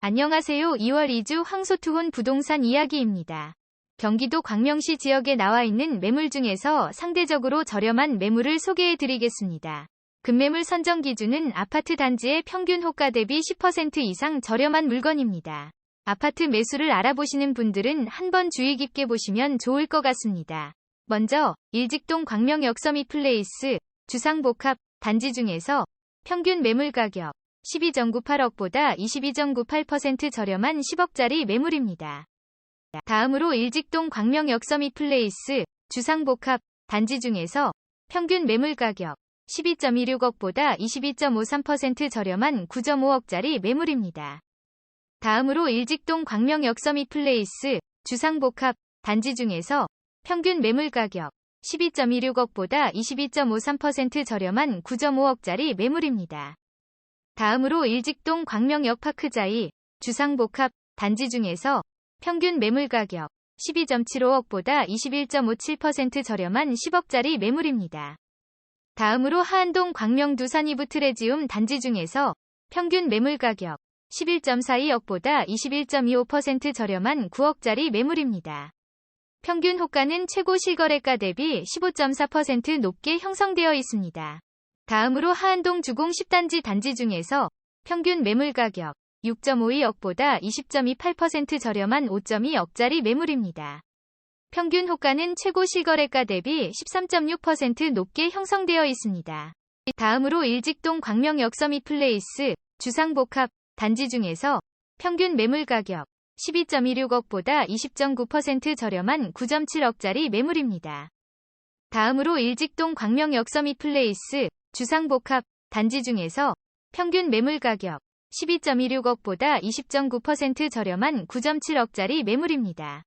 안녕하세요. 2월 2주 황소투혼 부동산 이야기입니다. 경기도 광명시 지역에 나와 있는 매물 중에서 상대적으로 저렴한 매물을 소개해 드리겠습니다. 급매물 선정 기준은 아파트 단지의 평균 호가 대비 10% 이상 저렴한 물건입니다. 아파트 매수를 알아보시는 분들은 한번 주의 깊게 보시면 좋을 것 같습니다. 먼저 일직동 광명 역서밋 플레이스 주상복합 단지 중에서 평균 매물 가격 12.98억보다 22.98% 저렴한 10억짜리 매물입니다. 다음으로 일직동 광명 역 서밋 플레이스 주상복합 단지 중에서 평균 매물 가격 12.16억보다 22.53% 저렴한 9.5억짜리 매물입니다. 다음으로 일직동 광명 역 서밋 플레이스 주상복합 단지 중에서 평균 매물 가격 12.26억보다 22.53% 저렴한 9.5억짜리 매물입니다. 다음으로 일직동 광명역 파크자이 주상복합 단지 중에서 평균 매물 가격 12.75억보다 21.57% 저렴한 10억짜리 매물입니다. 다음으로 하안동 광명 두산 이브 트레지움 단지 중에서 평균 매물 가격 11.42억보다 21.25% 저렴한 9억짜리 매물입니다. 평균 호가는 최고 실거래가 대비 15.4% 높게 형성되어 있습니다. 다음으로 하안동 주공 10단지 단지 중에서 평균 매물 가격 6.52억보다 20.28% 저렴한 5.2억짜리 매물입니다. 평균 호가는 최고 실거래가 대비 13.6% 높게 형성되어 있습니다. 다음으로 일직동 광명 역 서밋 플레이스 주상복합 단지 중에서 평균 매물 가격 12.26억보다 20.9% 저렴한 9.7억짜리 매물입니다. 다음으로 일직동 광명 역 서밋 플레이스 주상복합 단지 중에서 평균 매물 가격 12.26억보다 20.9% 저렴한 9.7억짜리 매물입니다.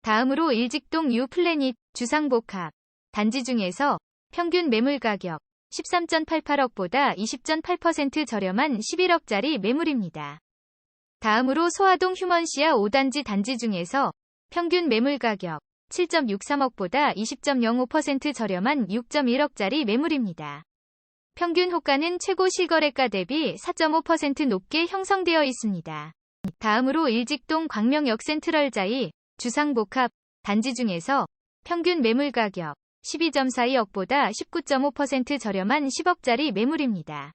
다음으로 일직동 유플래닛 주상복합 단지 중에서 평균 매물 가격 13.88억보다 20.8% 저렴한 11억짜리 매물입니다. 다음으로 소아동 휴먼시아 5단지 단지 중에서 평균 매물 가격 7.63억보다 20.05% 저렴한 6.1억짜리 매물입니다. 평균 호가는 최고 실거래가 대비 4.5% 높게 형성되어 있습니다. 다음으로 일직동 광명역 센트럴자이 주상복합 단지 중에서 평균 매물 가격 12.42억보다 19.5% 저렴한 10억짜리 매물입니다.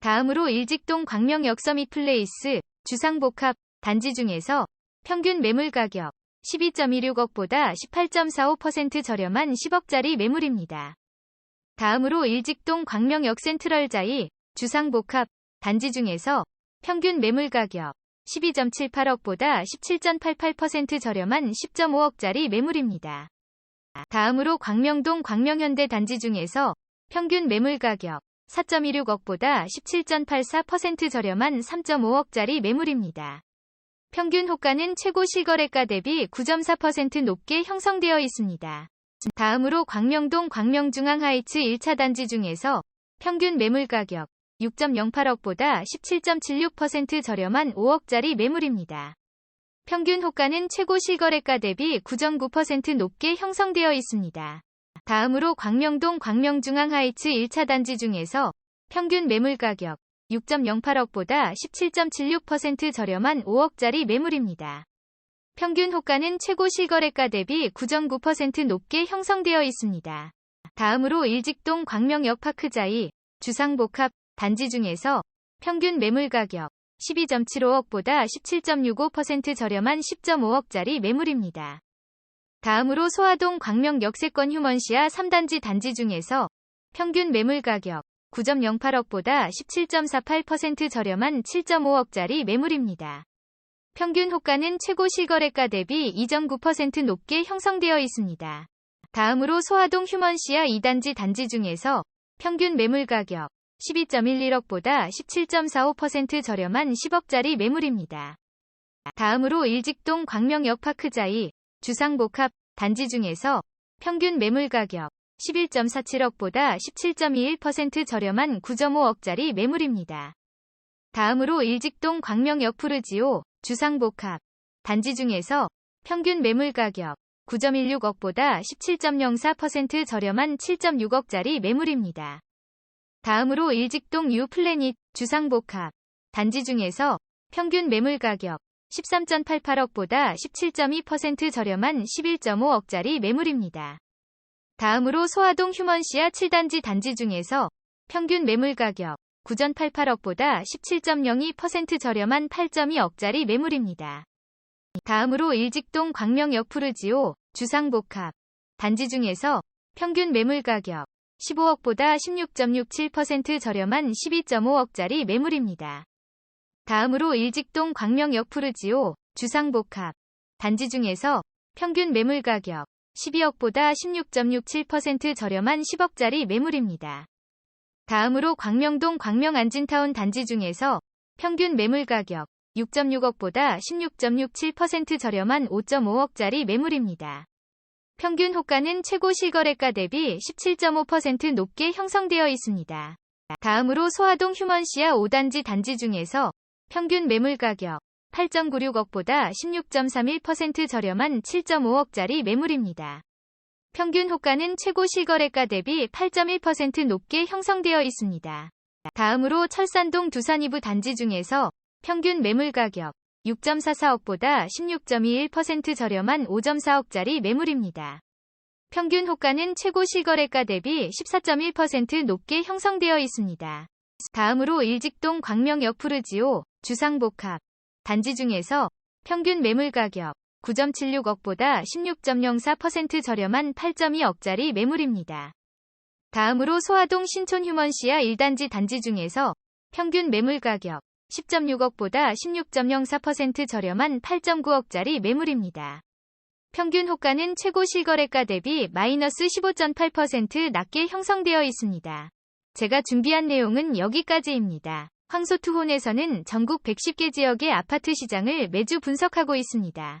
다음으로 일직동 광명역 서밋 플레이스 주상복합 단지 중에서 평균 매물 가격 12.26억보다 18.45% 저렴한 10억짜리 매물입니다. 다음으로 일직동 광명역 센트럴자이 주상복합 단지 중에서 평균 매물 가격 12.78억보다 17.88% 저렴한 10.5억짜리 매물입니다. 다음으로 광명동 광명현대 단지 중에서 평균 매물 가격 4.16억보다 17.84% 저렴한 3.5억짜리 매물입니다. 평균 호가는 최고 실거래가 대비 9.4% 높게 형성되어 있습니다. 다음으로 광명동 광명중앙하이츠 1차 단지 중에서 평균 매물 가격 6.08억보다 17.76% 저렴한 5억짜리 매물입니다. 평균 호가는 최고 실거래가 대비 9.9% 높게 형성되어 있습니다. 다음으로 광명동 광명중앙하이츠 1차 단지 중에서 평균 매물 가격 6.08억보다 17.76% 저렴한 5억짜리 매물입니다. 평균 호가는 최고 실거래가 대비 9.9% 높게 형성되어 있습니다. 다음으로 일직동 광명역 파크자이 주상복합 단지 중에서 평균 매물 가격 12.75억보다 17.65% 저렴한 10.5억짜리 매물입니다. 다음으로 소아동 광명 역 세권 휴먼시아 3단지 단지 중에서 평균 매물 가격 9.08억보다 17.48% 저렴한 7.5억짜리 매물입니다. 평균 호가는 최고 실거래가 대비 2.9% 높게 형성되어 있습니다. 다음으로 소아동 휴먼시아 2단지 단지 중에서 평균 매물 가격 12.11억보다 17.45% 저렴한 10억짜리 매물입니다. 다음으로 일직동 광명역 파크자이 주상복합 단지 중에서 평균 매물 가격 11.47억보다 17.21% 저렴한 9.5억짜리 매물입니다. 다음으로 일직동 광명역 푸르지오 주상복합 단지 중에서 평균 매물 가격 9.16억보다 17.04% 저렴한 7.6억짜리 매물입니다. 다음으로 일직동 유플래닛 주상복합 단지 중에서 평균 매물 가격 13.88억보다 17.2% 저렴한 11.5억짜리 매물입니다. 다음으로 소화동 휴먼시아 7단지 단지 중에서 평균 매물 가격 9.88억보다 17.02% 저렴한 8.2억짜리 매물입니다. 다음으로 일직동 광명역 푸르지오 주상복합 단지 중에서 평균 매물 가격 15억보다 16.67% 저렴한 12.5억짜리 매물입니다. 다음으로 일직동 광명역 푸르지오 주상복합 단지 중에서 평균 매물 가격 12억보다 16.67% 저렴한 10억짜리 매물입니다. 다음으로 광명동 광명안진타운 단지 중에서 평균 매물 가격 6.6억보다 16.67% 저렴한 5.5억짜리 매물입니다. 평균 호가는 최고 실거래가 대비 17.5% 높게 형성되어 있습니다. 다음으로 소화동 휴먼시아 5단지 단지 중에서 평균 매물 가격 8.96억보다 16.31% 저렴한 7.5억짜리 매물입니다. 평균 호가는 최고 실거래가 대비 8.1% 높게 형성되어 있습니다. 다음으로 철산동 두산 2부 단지 중에서 평균 매물 가격 6.44억보다 16.21% 저렴한 5.4억짜리 매물입니다. 평균 호가는 최고 실거래가 대비 14.1% 높게 형성되어 있습니다. 다음으로 일직동 광명역 푸르지오 주상복합 단지 중에서 평균 매물 가격 9.76억보다 16.04% 저렴한 8.2억짜리 매물입니다. 다음으로 소화동 신촌 휴먼시아 1단지 단지 중에서 평균 매물 가격 10.6억보다 16.04% 저렴한 8.9억짜리 매물입니다. 평균 호가는 최고 실거래가 대비 마이너스 15.8% 낮게 형성되어 있습니다. 제가 준비한 내용은 여기까지입니다. 황소투혼에서는 전국 110개 지역의 아파트 시장을 매주 분석하고 있습니다.